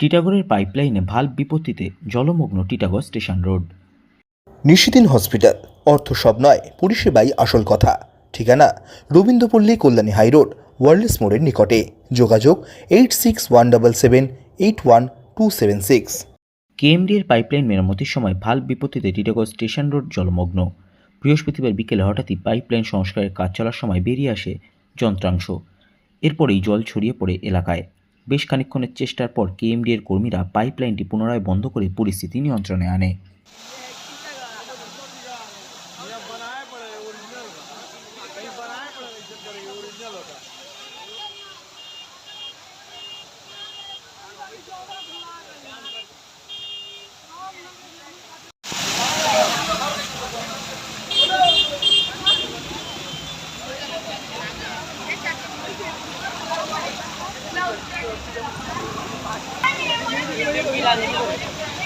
টিটাগড়ের পাইপলাইনে ভালো বিপত্তিতে জলমগ্ন Titagarh station road. Nishidin hospital অর্থ সব নয় পরিষেবাই আসল কথা। ঠিকানা রবীন্দ্রপল্লী কল্যাণী হাইরোড ওয়ার্ল্ডস মোড়ের নিকটে। যোগাযোগ eight six one double seven eight one two seven six. KMD এর পাইপলাইন মেরামতির সময় ভালো বিপত্তিতে টিটাগড় স্টেশন রোড জলমগ্ন। বৃহস্পতিবার বিকেলে হঠাৎই পাইপলাইন সংস্কারের কাজ চলার সময় বেরিয়ে আসে যন্ত্রাংশ। এরপরেই জল ছড়িয়ে পড়ে এলাকায়। বেশ খানিক্ষণের চেষ্টার পর কেএমডি এর কর্মীরা পাইপলাইনটি পুনরায় বন্ধ করে পরিস্থিতি নিয়ন্ত্রণে আনে। 아니, 뭐라고 해야 되지?